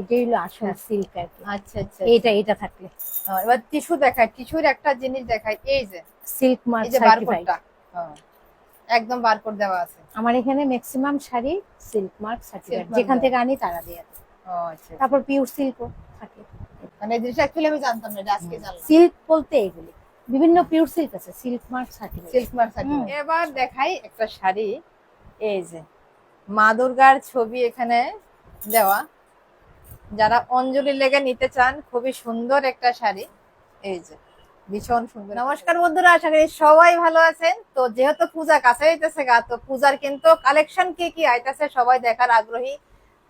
এটাই হলো আসল হ্যাঁ। সিল্ক আর কি। আচ্ছা আচ্ছা এটা এটা থাকলে। এবার টিস্যু দেখায় টিস্যুর একটা জিনিস দেখায় এই যে সিল্ক মার্ক সার্টিফাইড একদম বারকোড দেওয়া আছে। আমার এখানে maximum sari silk mark certified যেখান থেকে আনি তারা দিয়ে। আচ্ছা। তারপর পিওর সিল্কও থাকে। মানে জিনিসটা অ্যাকচুয়ালি আমি জানতাম না আজকে জানলাম। সিল্ক বলতে এগুলি বিভিন্ন পিওর সিল্ক আছে। Silk mark certified silk mark এবার দেখাই একটা শাড়ি। এই যে মা দুর্গার ছবি এখানে দেওয়া। যারা অঞ্জলি লেগে নিতে চান, খুবই সুন্দর একটা শাড়ি। এই যে, ভীষণ সুন্দর। নমস্কার বন্ধুরা, আশা করি সবাই ভালো আছেন। তো যেহেতু পূজা কাছে আইতেছে গা, তো পূজার কিন্তু কালেকশন কি কি আইতেছে সবাই দেখার আগ্রহী।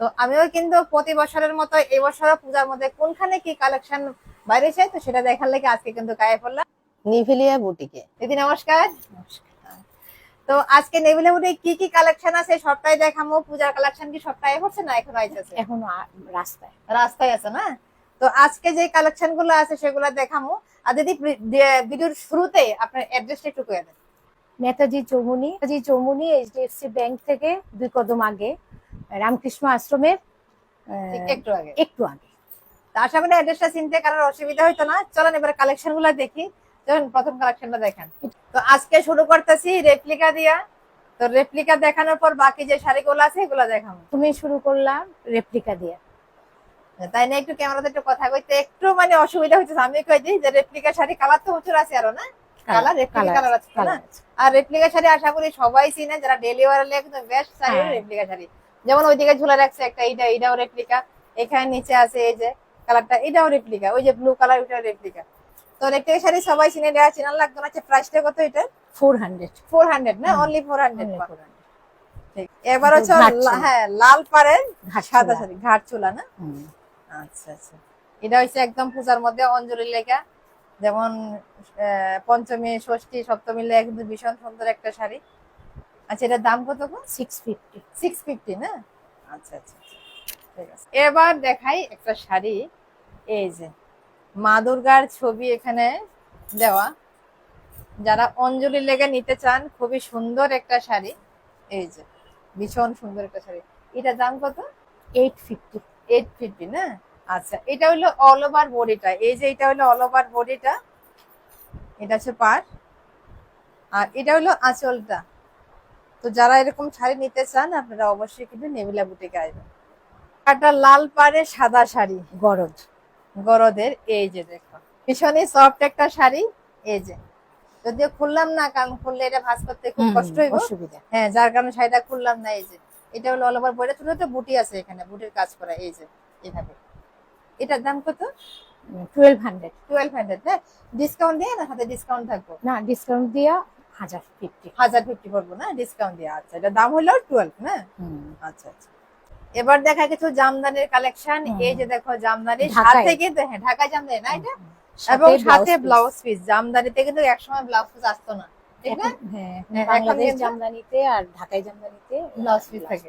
তো আমিও কিন্তু প্রতি বছরের মতো এবছরও পূজার মধ্যে কোনখানে কি কালেকশন বাইরে চাই তো সেটা দেখার লেগে আজকে কিন্তু গায়ে পড়লাম। নিভিলিয়া বুটিকে। দিদি নমস্কার নমস্কার। তো আজকে বুটিকে কি কি কালেকশন আছে সবটাই দেখামো পূজার কালেকশন কি সবটাই হচ্ছে না এখন আইতেছে এখন রাস্তায়। রাস্তায় আছে না? তো আজকে যে কালেকশনগুলো আছে সেগুলো দেখামো। আর দিদি ভিডিওর শুরুতে আপনার অ্যাড্রেসটা একটু করে দেন। নেতাজি চৌমুনি। নেতাজি চৌমুনি এইচডিএফসি ব্যাংক থেকে দুই কদম আগে রামকৃষ্ণ আশ্রমের একটু আগে। একটু আগে। তো আশা করি অ্যাড্রেসটা চিনতে কারোর অসুবিধা হইতো না। চলেন এবার কালেকশনগুলো দেখি। চলুন প্রথম কালেকশনটা দেখেন। তো আজকে শুরু করতেছি রেপ্লিকা দিয়া। তো রেপ্লিকা দেখানোর পর বাকি যে শাড়িগুলো আছে এগুলো দেখাবো। তুমি শুরু করলাম রেপ্লিকা দিয়ে। তাই না একটু ক্যামেরাতে একটু কথা কইতে একটু মানে অসুবিধা হচ্ছে আমি কই দিই যে রেপ্লিকা শাড়ি কালার তো প্রচুর আছে আরও না? কালার রেপ্লিকা কালার আছে না? আর রেপ্লিকা শাড়ি আশা করি সবাই চিনে যারা ডেলি ওয়ারে একদম বেস্ট শাড়ি। রেপ্লিকা শাড়ি। যেমন ওইদিকে ঝুলে রাখছে একটা এইটা এইটাও রেপ্লিকা এখানে নিচে আছে এই যে কালারটা এটাও রেপ্লিকা ওই যে ব্লু কালার ওইটাও রেপ্লিকা তো রেপ্লিকা শাড়ি সবাই চিনে দেওয়া চিনার লাগতো না প্রাইসটা কত এটা? ফোর হান্ড্রেড ফোর হান্ড্রেড না? অনলি ফোর হান্ড্রেড ঠিক। এবার হচ্ছে। হ্যাঁ লাল পাড়ের সাদা শাড়ি ঘাট চুলা না? আচ্ছা আচ্ছা। এটা হচ্ছে একদম পূজার মধ্যে অঞ্জলি লেখা। যেমন পঞ্চমী ষষ্ঠী সপ্তমী লেখা কিন্তু ভীষণ সুন্দর একটা শাড়ি। আচ্ছা এটার দাম কত সিক্স ফিফটি সিক্স ফিফটি না? আচ্ছা আচ্ছা আচ্ছা। ঠিক আছে। এবার দেখাই একটা শাড়ি। এই যে মা দুর্গার ছবি এখানে দেওয়া। যারা অঞ্জলি লেগে নিতে চান খুবই সুন্দর একটা শাড়ি। এই যে ভীষণ সুন্দর একটা শাড়ি। এটার দাম কত? এইট ফিফটি এইট ফিফটি না? আচ্ছা এটা হলো অল ওভার বডিটা এই যে এটা হলো অল ওভার বডিটা এটা হচ্ছে পার। আর এটা হলো আঁচলটা। তো যারা এরকম শাড়ি নিতে চান আপনারা অবশ্যই কিন্তু নেভিলা বুটিকে আসবেন। একটা লাল পাড়ে সাদা শাড়ি। গরজ। গরদের এই যে দেখো। ভীষণই সফট একটা শাড়ি এই যে যদিও খুললাম না কারণ খুললে এটা ভাঁজ করতে খুব কষ্ট হইব। অসুবিধা। হ্যাঁ যার কারণে শাড়িটা খুললাম না এই যে এটা হলো অল ওভার বইটা ছোট ছোট বুটি আছে এখানে বুটির কাজ করা এই যে এইভাবে এটার দাম কত? টুয়েলভ হান্ড্রেড টুয়েলভ হান্ড্রেড হ্যাঁ? ডিসকাউন্ট দিয়ে না হাতে ডিসকাউন্ট থাকব? না ডিসকাউন্ট দিয়া হাজার ফিফটি হাজার ফিফটি পড়ব না? ডিসকাউন্ট দিয়ে আচ্ছা। এটা দাম হলো টুয়েলভ না? আচ্ছা আচ্ছা। এবার দেখা কিছু জামদানির কালেকশন এই যে দেখো জামদানি সাথে কিন্তু হ্যাঁ ঢাকা জামদানি না এটা? এবং সাথে ব্লাউজ পিস জামদানিতে কিন্তু একসময় ব্লাউজ পিস আসতো না জামদানিতে আর ঢাকাই জামদানিতে ব্লাউজ পিস থাকে।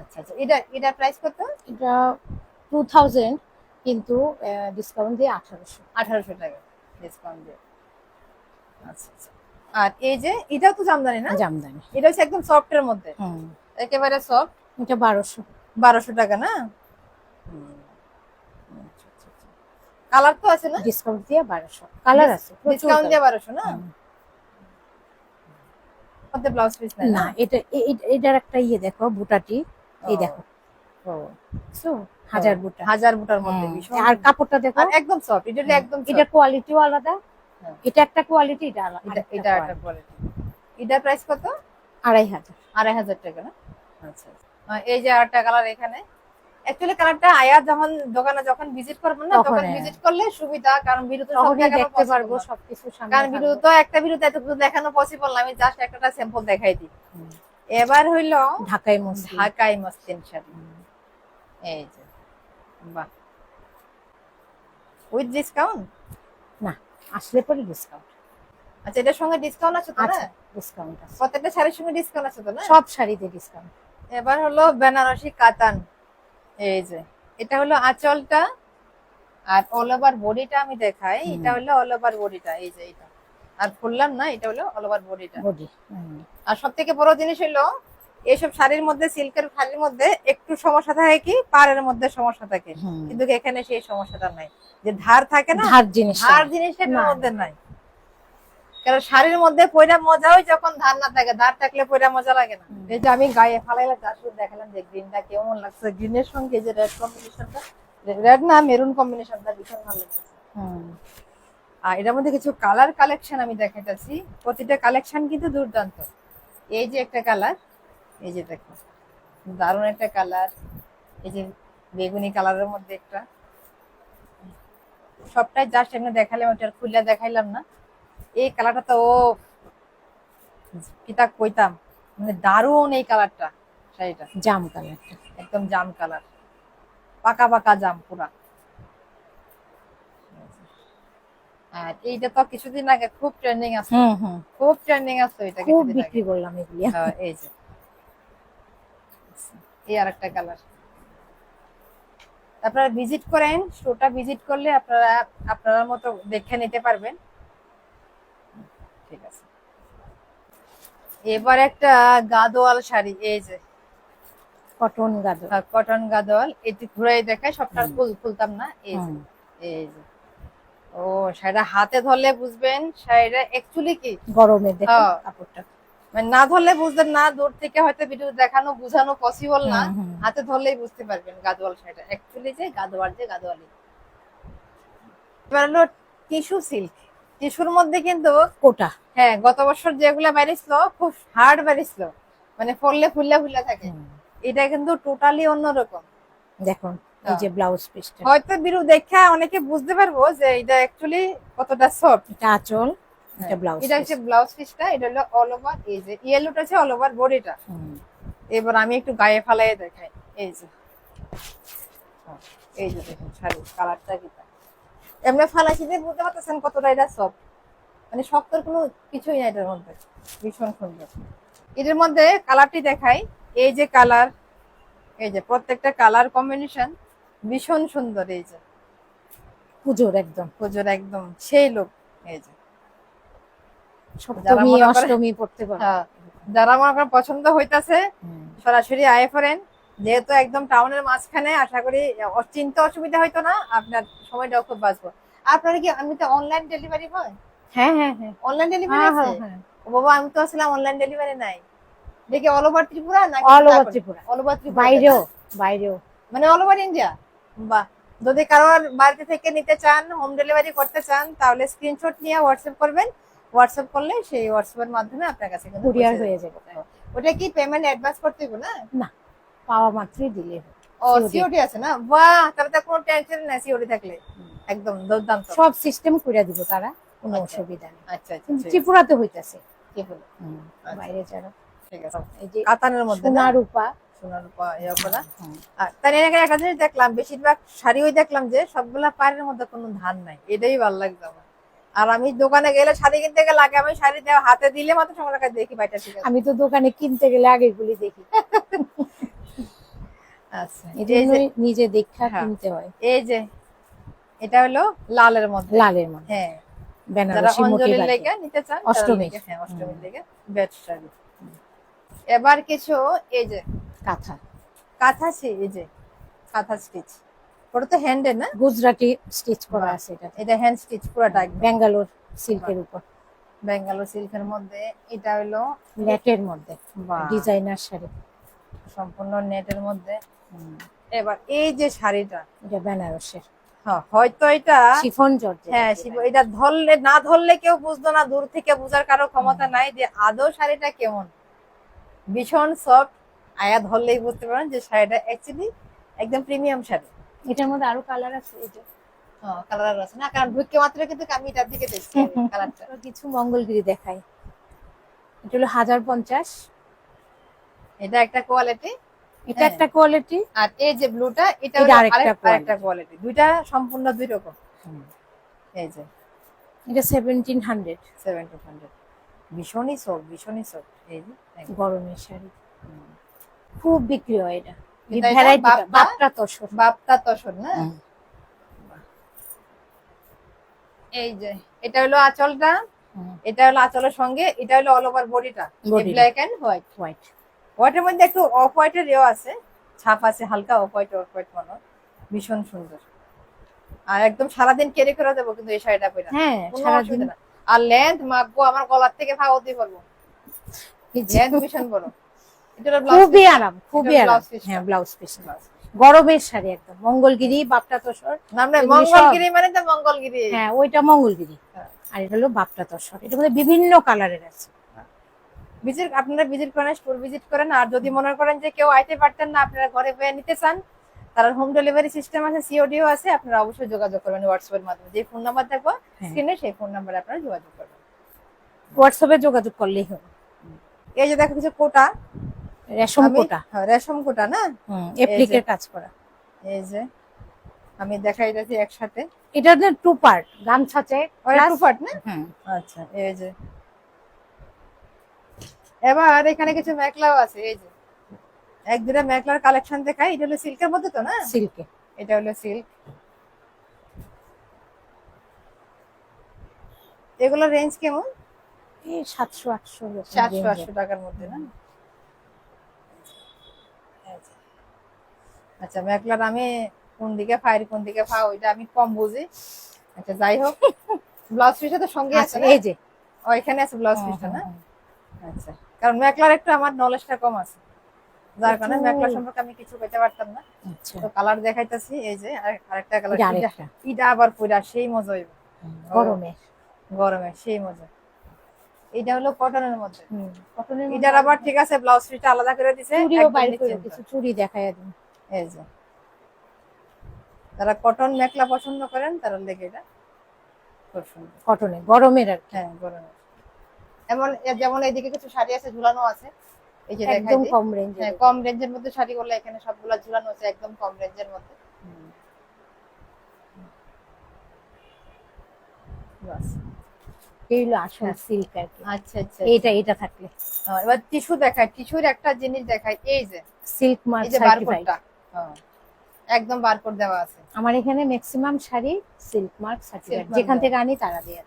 আচ্ছা আচ্ছা এটা এটা প্রাইস কত? এটা টু থাউজেন্ড কিন্তু ডিসকাউন্ট দিয়ে আঠারোশো। আঠারোশো টাকা ডিসকাউন্ট দিয়ে। আচ্ছা আচ্ছা। আর এই যে এটাও তো জামদানি না? জামদানি। এটা হচ্ছে একদম সফট এর মধ্যে। একেবারে সফট এটা বারোশো বারোশো টাকা না? কালার তো আছে না? ডিসকাউন্ট দিয়ে বারোশো কালার আছে ডিসকাউন্ট দিয়ে বারোশো না? মধ্যে ব্লাউজ পিস নাই না এটা এ- এ- এটার একটা ইয়ে দেখো বুটাটি। এই দেখো। ও, হাজার বুটা। হাজার বুটার মধ্যে আর কাপড়টা দেখো। একদম সফট এটা একদম এটা কোয়ালিটিও আলাদা। হ্যাঁ। এটা একটা কোয়ালিটি এটা আলাদা এটা একটা কোয়ালিটি এটা প্রাইস কত? আড়াই হাজার। আড়াই হাজার টাকা না? আচ্ছা আচ্ছা। এই যে আরেকটা কালার এখানে। অ্যাকচুয়ালি কালারটা আয়া যখন দোকানে যখন ভিজিট করবেন না তখন, তখন হ্যাঁ। ভিজিট করলে সুবিধা কারণ সব দেখতে পারব সবকিছু সামনে কারণ তো একটা ভিডিওতে এতটুকু দেখানো পসিবল না আমি জাস্ট একটা স্যাম্পল দেখাই দিই। এবার হইল ঢাকায় মসজিদ। ঢাকাই মসলিন শাড়ি এই যে বাহ। উইথ ডিসকাউন্ট না আসলে পরে ডিসকাউন্ট আচ্ছা এটার সঙ্গে ডিসকাউন্ট আছে তো না? ডিসকাউন্ট আছে। প্রত্যেকটা শাড়ির সঙ্গে ডিসকাউন্ট আছে তো না? সব শাড়িতে ডিসকাউন্ট এবার হলো বেনারসি কাতান। এই যে এটা হলো আঁচলটা আর অল ওভার বডিটা আমি দেখাই। এটা হলো অল ওভার বডিটা এই যে এটা। আর খুললাম না এটা হলো অল ওভার বডিটা। বডি আর সব থেকে বড় জিনিস হলো এইসব শাড়ির মধ্যে সিল্কের শাড়ির মধ্যে একটু সমস্যা থাকে কি পাড়ের মধ্যে সমস্যা থাকে। কিন্তু এখানে সেই সমস্যাটা নাই। যে ধার থাকে না ধার জিনিস ধার জিনিসটা মধ্যে নাই। কারণ শাড়ির মধ্যে পয়রা মজা হয় যখন ধার না থাকে ধার থাকলে পয়রা মজা লাগে না। এই যে আমি গায়ে ফালাইলাম তার দেখালাম যে গ্রিনটা কেমন লাগছে গ্রিনের সঙ্গে যে রেড কম্বিনেশনটা রেড না মেরুন কম্বিনেশনটা ভীষণ ভালো লাগছে। আর এটার মধ্যে কিছু কালার কালেকশন আমি দেখাইতেছি। প্রতিটা কালেকশন কিন্তু দুর্দান্ত। এই যে একটা কালার এই যে দেখো দারুণ একটা কালার এই যে বেগুনি কালারের মধ্যে একটা। সবটাই জাস্ট এমনি দেখালাম ওটার খুলে দেখাইলাম না। এই কালারটা তো কিতা কইতাম। মানে দারুণ এই কালারটা শাড়িটা। জাম কালারটা একদম জাম কালার পাকা পাকা জাম পুরা। আর এইটা তো কিছুদিন আগে খুব ট্রেন্ডিং আছে। খুব ট্রেন্ডিং আছে এটা খুব বিক্রি করলাম এগুলি। হ্যাঁ, এই যে। এই আর একটা কালার আপনারা ভিজিট করেন শোটা ভিজিট করলে আপনারা আপনারা মতো দেখে নিতে পারবেন। ঠিক আছে। এবার একটা গাদোয়াল শাড়ি এই যে। কটন গাদর কটন গাদোয়াল। এটি ঘুরাই দেখায় সবটা ফুল ফুলতাম না এই যে এই যে। ও শাড়িটা হাতে ধরলে বুঝবেন শাড়িটা অ্যাকচুয়ালি কি? গরমে দেখো হ্যাঁ। কাপড়টা। মানে না ধরলে বুঝবেন না দূর থেকে হয়তো ভিডিও দেখানো বোঝানো পসিবল না। হাতে ধরলেই বুঝতে পারবেন গাদোয়াল শাড়িটা। অ্যাকচুয়ালি যে গাদোয়াল যে গাদোয়ালি। এবার হলো টিস্যু সিল্ক টিস্যুর মধ্যে কিন্তু কোটা। হ্যাঁ গত বছর যেগুলা বেরিয়েছিল খুব হার্ড বেরিয়েছিল মানে ফললে ফুললে ফুললে থাকে। এটা কিন্তু টোটালি অন্যরকম। দেখুন এই হ্যাঁ। যে ব্লাউজ পিসটা হয়তো বিরু দেখা অনেকে বুঝতে পারব যে এটা অ্যাকচুয়ালি কতটা সফট এটা আঁচল এটা ব্লাউজ এটা হচ্ছে ব্লাউজ পিসটা এটা হলো অল ওভার এই যে ইয়েলোটা হচ্ছে অল ওভার বডিটা এবার আমি একটু গায়ে ফালাই দেখাই। এই যে হ্যাঁ, এই যে দেখুন শাড়ি কালারটা কিটা এমনি ফালাইছি যে বুঝতে পারতেছেন কতটা এটা সফট মানে শক্তর কোনো কিছুই নাই এটার মধ্যে ভীষণ সুন্দর। এটার মধ্যে কালারটি দেখাই এই যে কালার এই যে প্রত্যেকটা কালার কম্বিনেশন ভীষণ সুন্দর এই যে। পুজোর একদম। পুজোর একদম সেই লোক এই যে। সপ্তমী অষ্টমী পড়তে পারে। হ্যাঁ, যারা মনে করেন পছন্দ হইতাছে সরাসরি আয়ে পড়েন যেহেতু একদম টাউনের মাঝখানে আশা করি চিন্তা অসুবিধা হয়তো না আপনার সময়টাও খুব বাঁচবো। আপনারা কি আমি তো অনলাইন ডেলিভারি হয় হ্যাঁ হ্যাঁ হ্যাঁ। অনলাইন ডেলিভারি হ্যাঁ আছে? হ্যাঁ ও বাবা আমি তো আসলাম অনলাইন ডেলিভারি নাই। দেখি অল ওভার ত্রিপুরা নাকি all over Tripura? All over Tripura. বাইরেও বাইরেও। মানে অল ওভার ইন্ডিয়া বাহ। যদি কারোর বাড়িতে থেকে নিতে চান হোম ডেলিভারি করতে চান তাহলে স্ক্রিনশট নিয়ে হোয়াটসঅ্যাপ করবেন। হোয়াটসঅ্যাপ করলে সেই হোয়াটসঅ্যাপের মাধ্যমে আপনার কাছে কুরিয়ার হয়ে। যাবে। ওটা কি পেমেন্ট অ্যাডভান্স করতে হবে না? না। পাওয়া মাত্রই দিলে। ও সিওডি আছে না? বাহ তাহলে তো কোনো টেনশন নাই সিওডি থাকলে। একদম দুর্দান্ত। সব সিস্টেম করে দিব তারা কোনো আচ্ছা। অসুবিধা নেই। আচ্ছা আচ্ছা কিন্তু ত্রিপুরাতে হইতাছে। হলো। আচ্ছা। বাইরে যারা। ঠিক আছে। এই যে কাতানের মধ্যে সোনা রূপা ইয়া করা। আর তার এর আগে একটা জিনিস দেখলাম বেশিরভাগ শাড়ি ওই দেখলাম যে সবগুলা পাড়ের মধ্যে কোনো ধান নাই। এটাই ভালো লাগছে আমার। আর আমি দোকানে গেলে শাড়ি কিনতে গেলে আগে আমি শাড়ি হাতে দিলে মাত্র সঙ্গে দেখি বাইটা আমি তো দোকানে কিনতে গেলে আগে এগুলি দেখি। আচ্ছা নিজে দেখা হ্যাঁ। কিনতে হয়। এই যে এটা হলো লালের মধ্যে। লালের মধ্যে। হ্যাঁ। বেনারসি মোটি লেগে নিতে চান। হ্যাঁ অষ্টমীর লেগে বেড শাড়ি এবার কিছু এই যে। কাঁথা। কাঁথা ছি- এই যে কাঁথা স্টিচ। ওটা তো হ্যান্ডে না? গুজরাটি স্টিচ করা আছে এটা। এটা হ্যান্ড স্টিচ পুরোটা একদম। ব্যাঙ্গালোর সিল্কের উপর। বেঙ্গালোর সিল্কের মধ্যে এটা হলো নেটের মধ্যে। ডিজাইনার শাড়ি। সম্পূর্ণ নেটের মধ্যে। এবার এই যে শাড়িটা এটা বেনারসের। হ্যাঁ, হয়তো এটা শিফন জর্জেট হ্যাঁ এটা ধরলে না ধরলে কেউ বুঝতো না দূর থেকে বোঝার কারও ক্ষমতা নাই যে আদৌ শাড়িটা কেমন। ভীষণ সফট আয়া ধরলেই বুঝতে পারেন যে শাড়িটা অ্যাকচুয়ালি একদম প্রিমিয়াম শাড়ি। এটার মধ্যে আরও কালার আছে এই যে। কালার আছে না কারণ ঢুকে মাত্র কিন্তু আমি এটার দিকে দেখছি কালারটা কিছু মঙ্গলগিরি দেখাই। এটা হলো হাজার পঞ্চাশ। এটা একটা কোয়ালিটি এটা হ্যাঁ। একটা কোয়ালিটি আর এই যে ব্লুটা এটা আরেকটা কোয়ালিটি দুইটা সম্পূর্ণ দুই রকম। এই যে। এটা সেভেন্টিন হান্ড্রেড সেভেন্টি হান্ড্রেড ভীষণই সফট ভীষণই সফট এই যে গরমের শাড়ি। খুব বিক্রি হয় এটা। বাপটা তসর। বাপ্তা তসর না? এই যে এটা হলো আঁচলটা। এটা হলো আঁচলের সঙ্গে এটা হলো অল ওভার বডিটা। ব্ল্যাক এন্ড হোয়াইট হোয়াইট হোয়াইটের মধ্যে একটু অফ হোয়াইটের ইয়েও আছে ছাপ আছে হালকা অফ হোয়াইট অফ হোয়াইট মনে ভীষণ সুন্দর। আর একদম সারাদিন ক্যারি করে দেবো কিন্তু এই শাড়িটা পরে হ্যাঁ সারাদিন। আর লেন্থ মাপবো আমার গলার থেকে ভাও দিয়ে পারব লেন্থ ভীষণ বড়। এটা ব্লাউজ খুবই আরাম খুবই আরাম। হ্যাঁ ব্লাউজ পিস গরমের শাড়ি একদম। মঙ্গলগিরি বাপটা সব- মঙ্গলগিরি মানে তো মঙ্গলগিরি। হ্যাঁ ওইটা মঙ্গলগিরি। হ্যাঁ। আর এটা হলো বাপটা তোষর এটা মধ্যে বিভিন্ন কালারের আছে। ভিজিট আপনারা ভিজিট করেন স্টোর ভিজিট করেন আর যদি মনে করেন যে কেউ আইতে পারতেন না আপনারা ঘরে বয়ে নিতে চান তার হোম ডেলিভারি সিস্টেম আছে সিওডিও আছে আপনারা অবশ্যই যোগাযোগ করবেন হোয়াটসঅ্যাপের মাধ্যমে। যে ফোন নাম্বার দেখব হ্যাঁ। স্ক্রিনে সেই ফোন নাম্বারে আপনারা যোগাযোগ করবেন। হোয়াটসঅ্যাপে যোগাযোগ করলেই হবে। এই যে দেখো কিছু কোটা। রেশম কোটা। হ্যাঁ, রেশম কোটা না? এপ্লিকের কাজ করা। এই যে আমি দেখাই যাচ্ছি একসাথে। এটা টু পার্ট গামছা চেক ওরা টু পার্ট না? আচ্ছা এই যে। এবার এখানে কিছু মেকলাও আছে এই যে। এক দুটা মেকলার কালেকশন দেখাই এটা হলো সিল্কের মধ্যে তো না? সিল্কে এটা হলো সিল্ক এগুলোর রেঞ্জ কেমন? এই সাতশো আটশো range আটশো টাকার মধ্যে না? আচ্ছা মেকলার আমি কোন দিকে ফায়ার কোন দিকে ফা ওইটা আমি কম বুঝি। আচ্ছা যাই হোক। ব্লাউজ পিসটা তো সঙ্গে আছে আচ্ছা এই যে। ও এখানে আছে ব্লাউজ পিসটা না? হুম, হুম, আচ্ছা। কারণ মেকলার একটু আমার নলেজটা কম আছে। যার কারণে একটু- মেকলার সম্পর্কে আমি কিছু পেতে পারতাম না। আচ্ছা। তো কালার দেখাইতেছি এই যে আরেকটা কালার এটা। আবার পুরা সেই মজা হইব। গরমে। গরমে সেই মজা। এটা হলো কটনের মধ্যে। কটনের এটার আবার ঠিক আছে ব্লাউজ পিসটা আলাদা করে দিছে চুড়িও বাইর করে কিছু চুড়ি দেখায় দিন। এই যে। যারা কটন মেখলা পছন্দ করেন তারা লেগে এটা খুব সুন্দর। কটনে গরমের আর হ্যাঁ গরমে। এমন যেমন এইদিকে কিছু শাড়ি আছে ঝুলানো আছে। এই যে একদম কম রেঞ্জে হ্যাঁ কম রেঞ্জের মধ্যে শাড়িগুলো এখানে সবগুলা ঝুলানো আছে একদম কম রেঞ্জের মধ্যে। বাস। এই হলো আসল হ্যাঁ। সিল্ক আর কি। আচ্ছা আচ্ছা। এইটা এটা থাকলে। এবার টিস্যু দেখায় টিস্যুর একটা জিনিস দেখায় এই যে। সিল্ক মার্ক সার্টিফাইড একদম বারকোড দেওয়া আছে। আমার এখানে maximum sari silk mark certified যেখান থেকে আনি তারা দিয়ে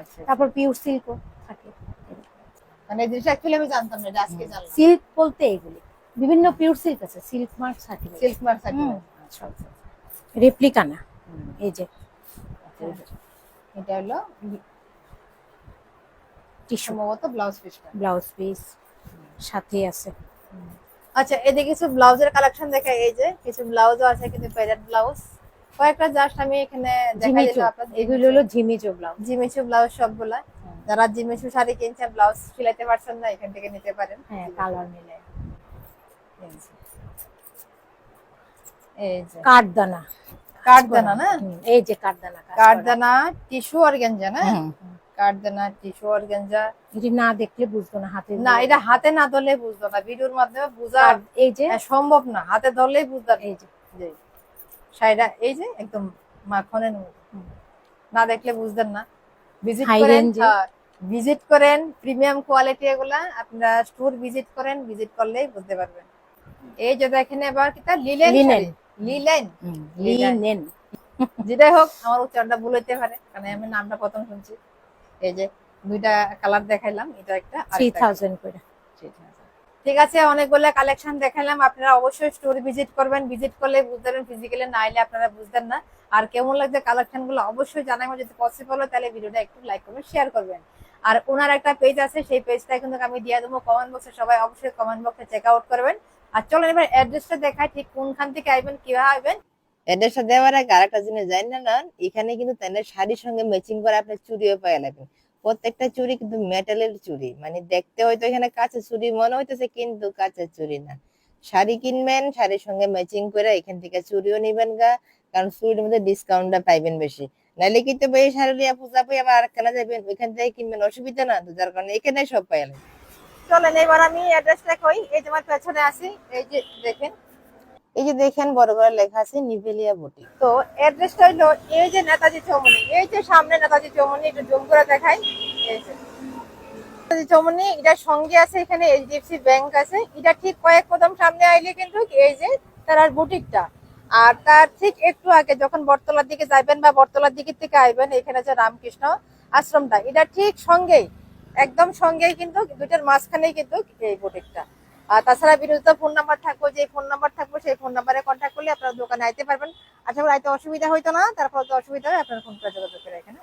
আচ্ছা। তারপর পিওর সিল্কও মানে এই জিনিসটা অ্যাকচুয়ালি আমি জানতাম না আজকে জানলাম। সিল্ক বলতে এগুলি বিভিন্ন পিওর সিল্ক আছে silk mark silk mark replica না এই যে। এটা হলো টিস্যু ব্লাউজ পিসটা ব্লাউজ পিস সাথে আছে। আচ্ছা এদিকে কিছু ব্লাউজের কালেকশন দেখা এই যে কিছু ব্লাউজও আছে কিন্তু ব্লাউজ কয়েকটা জাস্ট আমি এখানে দেখাই দিলাম আপনাদের এগুলো হলো ঝিমিচু ব্লাউজ জিমিচু ব্লাউজ সবগুলা। যারা জিমিচু শাড়ি কিনছেন ব্লাউজ সিলাইতে পারছেন না এখান থেকে নিতে পারেন। হ্যাঁ কালার মিলে। এই যে। কাঠদানা। কাঠদানা না? এই যে কাঠদানা কাঠদানা। টিস্যু অর্গানজা না? হুম, হুম। কাঠদানা টিস্যু অর্গানজা এটি না দেখলে বুঝব না হাতে না এটা হাতে না ধরলে বুঝতো না। ভিডিওর মাধ্যমে বোঝা এই যে? সম্ভব না। হাতে ধরলেই এই যে। শাড়িটা এই যে একদম মাখনের মতো। না দেখলে বুঝতেন না। ভিজিট করেন। ভিজিট করেন প্রিমিয়াম কোয়ালিটি এগুলা আপনারা স্টোর ভিজিট করেন ভিজিট করলেই বুঝতে পারবেন। এই যে দেখেন এবার কি তার লিলেন। Linen linen. যেটাই হোক আমার উচ্চারণটা ভুল হইতে পারে কারণ আমি নামটা প্রথম শুনছি। এই যে দুইটা কালার দেখাইলাম এটা একটা থ্রি। থাউজেন্ড করে। ঠিক আছে অনেকগুলো কালেকশন দেখালাম আপনারা অবশ্যই স্টোর ভিজিট করবেন ভিজিট করলে বুঝতে পারবেন ফিজিক্যালি না এলে আপনারা বুঝতেন না। আর কেমন লাগছে কালেকশনগুলো অবশ্যই জানাবেন যদি পসিবল হয় তাহলে ভিডিওটা একটু লাইক করবেন শেয়ার করবেন। আর ওনার একটা পেজ আছে, সেই পেজটা কিন্তু আমি দিয়ে দেবো কমেন্ট বক্সে সবাই অবশ্যই কমেন্ট বক্সে চেক আউট করবেন। আর চলেন এবার অ্যাড্রেসটা দেখাই, ঠিক কোনখান থেকে আইবেন, কীভাবে আইবেন? অ্যাড্রেসটা দেওয়ার আগে আরেকটা জিনিস জানেন না এখানে কিন্তু তাদের শাড়ির সঙ্গে ম্যাচিং করে আপনি চুড়িও পাওয়া লাগবে প্রত্যেকটা চুড়ি কিন্তু মেটালের চুড়ি। মানে দেখতে হয়তো এখানে কাঁচের চুড়ি, মনে হইতেছে কিন্তু কাঁচের চুড়ি না। শাড়ি কিনবেন, শাড়ির সঙ্গে ম্যাচিং করে এখান থেকে চুড়িও নিবেন গা, কারণ চুড়ির মধ্যে ডিসকাউন্টটা পাইবেন বেশি। নাইলে কিন্তু এই নিয়ে পূজা পাই, আবার আরেকখানা যাবেন ওইখান থেকে কিনবেন, অসুবিধা না তো, যার কারণে এখানে সব লাগবে চলেন, এবার আমি অ্যাড্রেসটা কই? এই যে আমার পেছনে আসি এই যে দেখেন। এই যে দেখেন, বড় বড় লেখা আছে নিভেলিয়া বুটিক তো অ্যাড্রেসটা হইল, এই যে নেতাজি চৌমনি এই যে সামনে নেতাজি চৌমনি একটু জুম করে দেখাই। নেতাজি চৌমনি এটার সঙ্গে আছে এখানে এইচডিএফসি ব্যাংক আছে। এটা ঠিক কয়েক কদম সামনে আইলে কিন্তু এই যে তার বুটিকটা আর তার ঠিক একটু আগে যখন বটতলার দিকে যাবেন বা বটতলার দিকে থেকে আইবেন, এখানে যে রামকৃষ্ণ আশ্রমটা, এটা ঠিক সঙ্গেই, একদম সঙ্গেই কিন্তু দুইটার মাঝখানেই কিন্তু এই বুটিকটা আর তাছাড়া বিরোধী ফোন নাম্বার থাকব যে ফোন নাম্বার থাকব, সেই ফোন নাম্বারে কন্ট্যাক্ট করলে আপনারা দোকানে আইতে পারবেন আশা করি আইতে অসুবিধা হইতো না তারপর তো অসুবিধা হয়, আপনার ফোন করে যোগাযোগ করবেন।